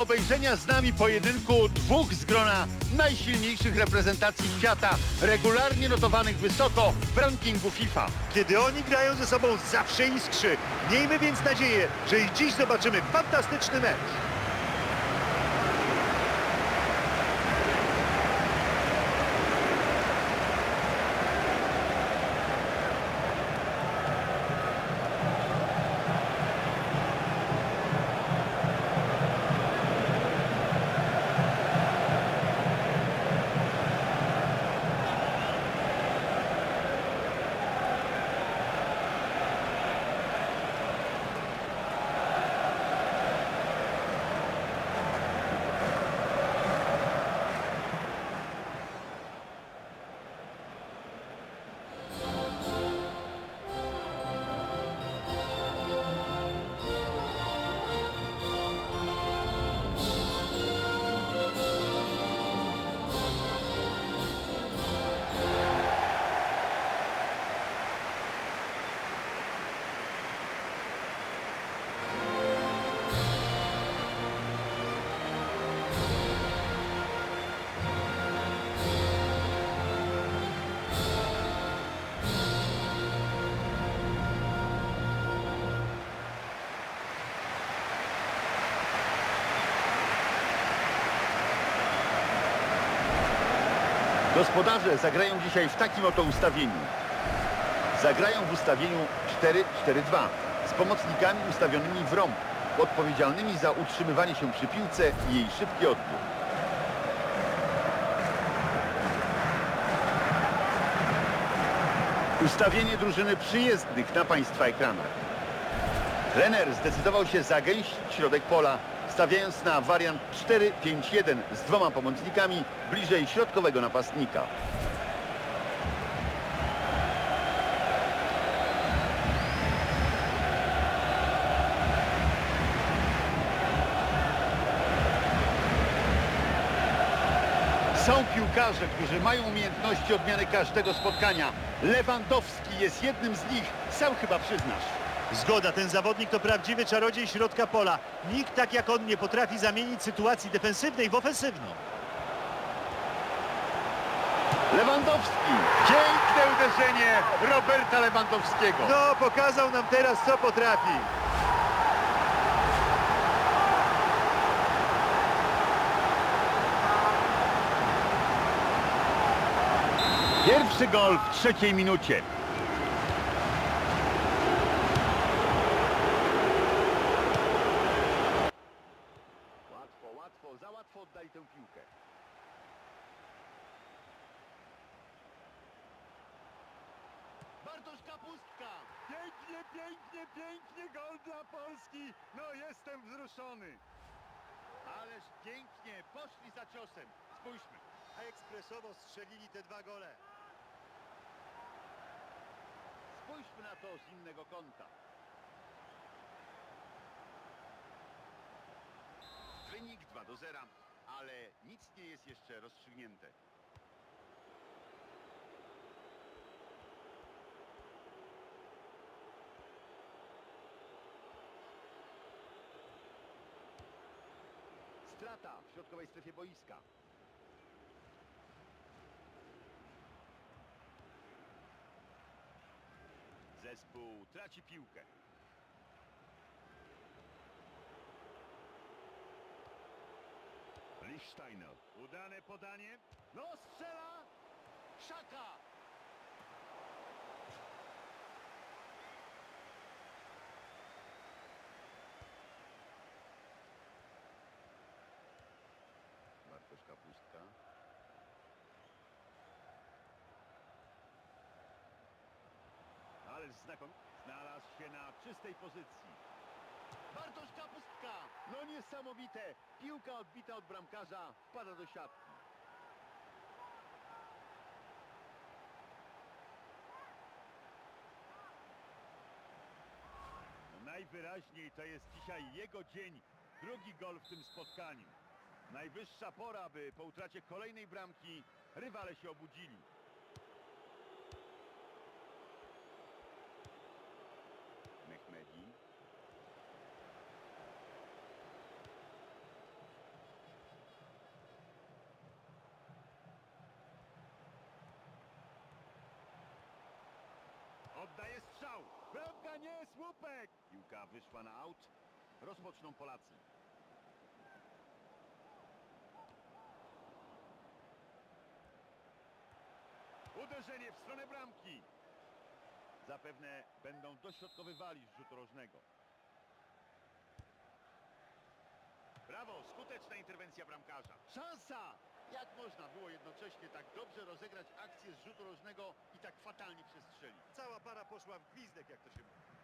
obejrzenia z nami pojedynku dwóch z grona najsilniejszych reprezentacji świata, regularnie notowanych wysoko w rankingu FIFA. Kiedy oni grają ze sobą zawsze iskrzy. Miejmy więc nadzieję, że i dziś zobaczymy fantastyczny mecz. Gospodarze zagrają dzisiaj w takim oto ustawieniu. Zagrają w ustawieniu 4-4-2 z pomocnikami ustawionymi w rąb, odpowiedzialnymi za utrzymywanie się przy piłce i jej szybki odbiór. Ustawienie drużyny przyjezdnych na Państwa ekranach. Trener zdecydował się zagęścić środek pola, stawiając na wariant 4-5-1 z dwoma pomocnikami bliżej środkowego napastnika. Są piłkarze, którzy mają umiejętności odmiany każdego spotkania. Lewandowski jest jednym z nich, sam chyba przyznasz. Zgoda, ten zawodnik to prawdziwy czarodziej środka pola. Nikt tak jak on nie potrafi zamienić sytuacji defensywnej w ofensywną. Lewandowski. Piękne uderzenie Roberta Lewandowskiego. No, pokazał nam teraz, co potrafi. Pierwszy gol w trzeciej minucie. Łatwo, łatwo, za łatwo oddali tę piłkę. Bartosz Kapustka. Pięknie, pięknie, gol dla Polski. No jestem wzruszony. Ależ pięknie, poszli za ciosem. Spójrzmy. A ekspresowo strzelili te dwa gole. Spójrzmy na to z innego kąta. Wynik 2 do 0, ale nic nie jest jeszcze rozstrzygnięte. Strata w środkowej strefie boiska. Zespół traci piłkę. Lichsteiner. Udane podanie. No strzela. Szaka. Bartosz Kapustka. Znalazł się na czystej pozycji. Bartosz Kapustka! No niesamowite! Piłka odbita od bramkarza wpada do siatki. No najwyraźniej to jest dzisiaj jego dzień. Drugi gol w tym spotkaniu. Najwyższa pora, by po utracie kolejnej bramki rywale się obudzili. Słupek! Piłka wyszła na aut. Rozpoczną Polacy. Uderzenie w stronę bramki. Zapewne będą dośrodkowywali z rzutu rożnego. Brawo, skuteczna interwencja bramkarza. Szansa! Jak można było jednocześnie tak dobrze rozegrać akcję z rzutu rożnego i tak fatalnie przestrzelić? Cała para poszła w gwizdek, jak to się mówi.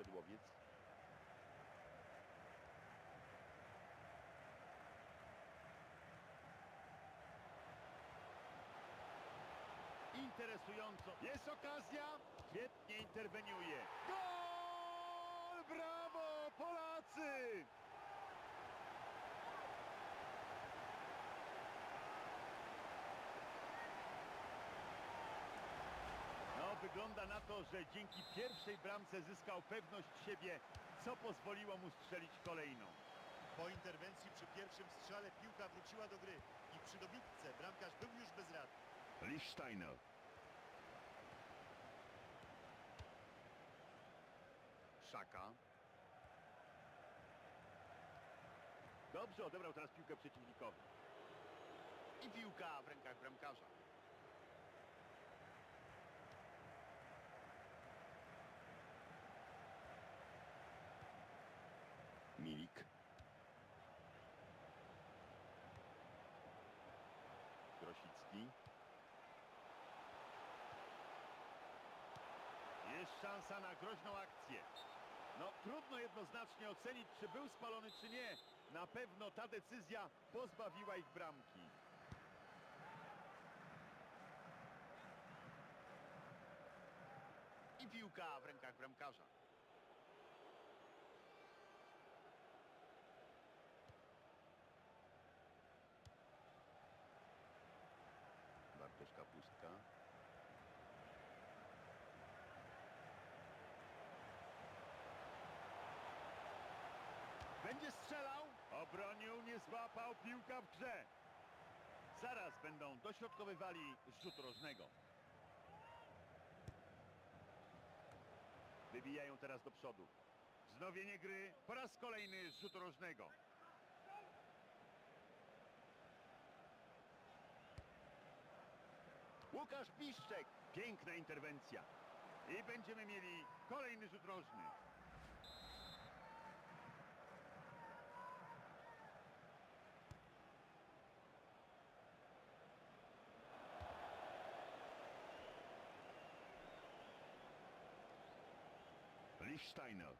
Tomasz Jodłowiec. Interesująco. Jest okazja. Świetnie interweniuje. Gol! Brawo, Polacy! No, wygląda na to, że dzięki pierwszej bramce zyskał pewność siebie, co pozwoliło mu strzelić kolejną. Po interwencji przy pierwszym strzale piłka wróciła do gry i przy dobitce bramkarz był już bezradny. Lichsteiner. Szaka. Dobrze odebrał teraz piłkę przeciwnikowi. I piłka w rękach bramkarza. Milik. Grosicki. Jest szansa na groźną akcję. No trudno jednoznacznie ocenić, czy był spalony, czy nie. Na pewno ta decyzja pozbawiła ich bramki. I piłka w rękach bramkarza. Bartosz Kapustka. Będzie strzelał. Obronił, nie złapał, piłka w grze. Zaraz będą dośrodkowywali z rzutu rożnego. Wybijają teraz do przodu. Wznowienie gry po raz kolejny z rzutu rożnego. Łukasz Piszczek. Piękna interwencja. I będziemy mieli kolejny rzut rożny. Lichsteiner.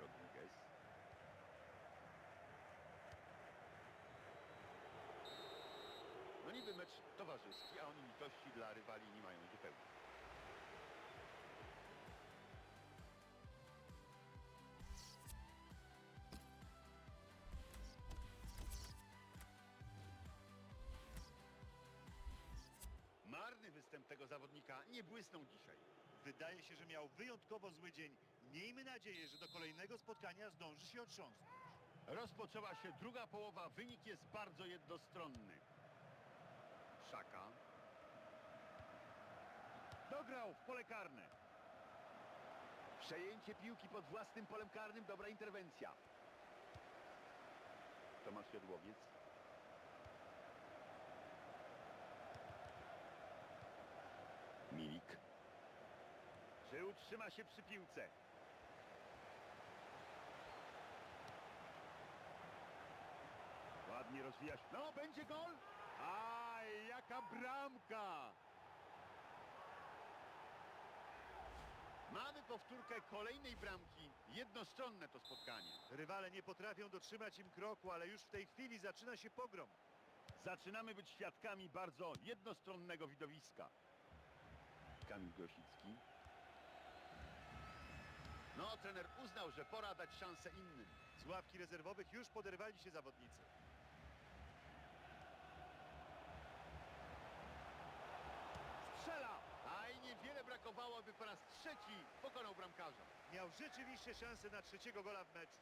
Rodriguez. No niby mecz towarzyski, a oni litości dla rywali nie mają zupełnie. Tego zawodnika nie błysnął dzisiaj. Wydaje się, że miał wyjątkowo zły dzień. Miejmy nadzieję, że do kolejnego spotkania zdąży się otrząsnąć. Rozpoczęła się druga połowa, wynik jest bardzo jednostronny. Szaka. Dograł w pole karne. Przejęcie piłki pod własnym polem karnym, dobra interwencja. Tomasz Jodłowiec. Milik. Czy utrzyma się przy piłce? Ładnie rozwija się. No, będzie gol! Aj, jaka bramka! Mamy powtórkę kolejnej bramki. Jednostronne to spotkanie. Rywale nie potrafią dotrzymać im kroku, ale już w tej chwili zaczyna się pogrom. Zaczynamy być świadkami bardzo jednostronnego widowiska. Kamil Grosicki. No, trener uznał, że pora dać szansę innym. Z ławki rezerwowych już poderwali się zawodnicy. Strzela! A i niewiele brakowało, by po raz trzeci pokonał bramkarza. Miał rzeczywiście szansę na trzeciego gola w meczu.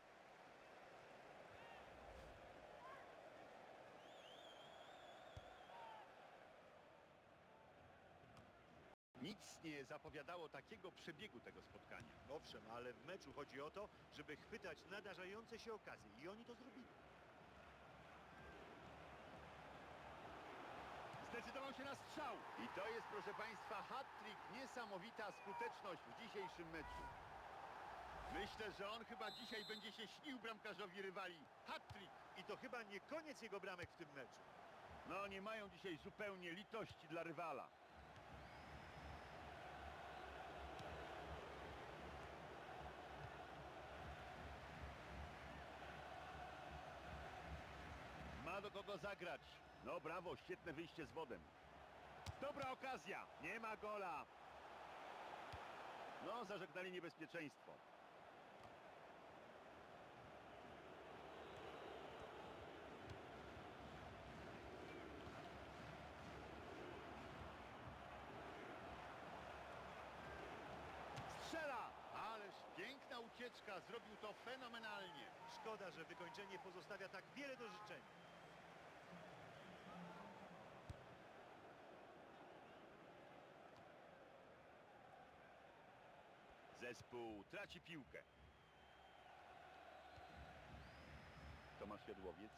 Nic nie zapowiadało takiego przebiegu tego spotkania. Owszem, ale w meczu chodzi o to, żeby chwytać nadarzające się okazje i oni to zrobili. Zdecydował się na strzał. I to jest, proszę Państwa, hat-trick. Niesamowita skuteczność w dzisiejszym meczu. Myślę, że on chyba dzisiaj będzie się śnił bramkarzowi rywali. Hat-trick. I to chyba nie koniec jego bramek w tym meczu. No, nie mają dzisiaj zupełnie litości dla rywala. Kogo zagrać. No brawo, świetne wyjście z wodem. Dobra okazja, nie ma gola. No, zażegnali niebezpieczeństwo. Strzela! Ależ piękna ucieczka, zrobił to fenomenalnie. Szkoda, że wykończenie pozostawia tak wiele do życzenia. Zespół traci piłkę. Tomasz Jodłowiec.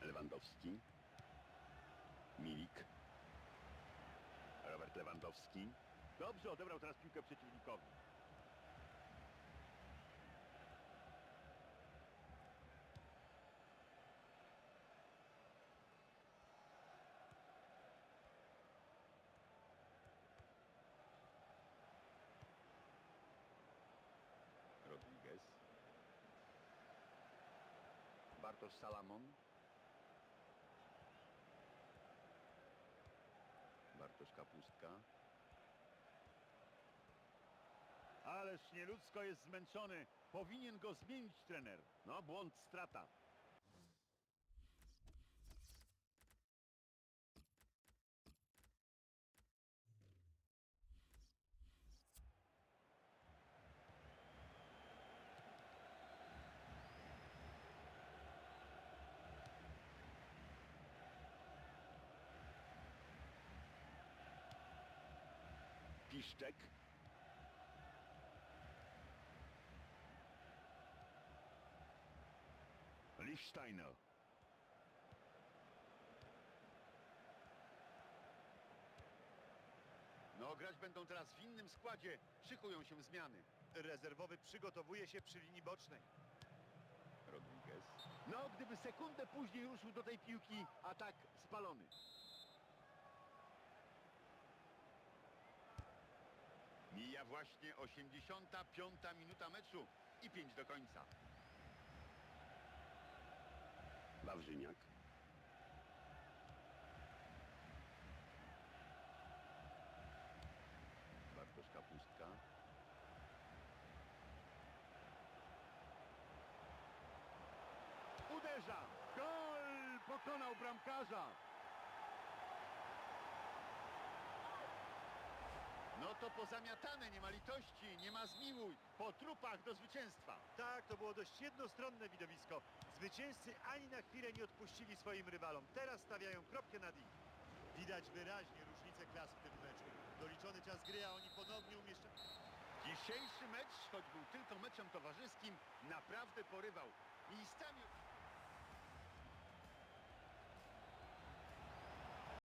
Lewandowski. Milik. Robert Lewandowski. Dobrze odebrał teraz piłkę przeciwnikowi. Rodriguez. Salamon. Bartosz Kapustka. Ależ nieludzko jest zmęczony. Powinien go zmienić trener. No, błąd, strata. Piszczek. Lichsteiner. No, grać będą teraz w innym składzie. Szykują się zmiany. Rezerwowy przygotowuje się przy linii bocznej. Rodriguez. No, gdyby sekundę później ruszył do tej piłki, a tak spalony. Mija właśnie 85 minuta meczu i 5 do końca. Wawrzyniak. Bartosz Kapustka. Uderza! Gol! Pokonał bramkarza! No to pozamiatane, nie ma litości, nie ma zmiłuj. Po trupach do zwycięstwa. Tak, to było dość jednostronne widowisko. Zwycięzcy ani na chwilę nie odpuścili swoim rywalom. Teraz stawiają kropkę nad i. Widać wyraźnie różnicę klas w tym meczu. Doliczony czas gry, a oni ponownie umieszczają... Dzisiejszy mecz, choć był tylko meczem towarzyskim, naprawdę porywał. Miejscami...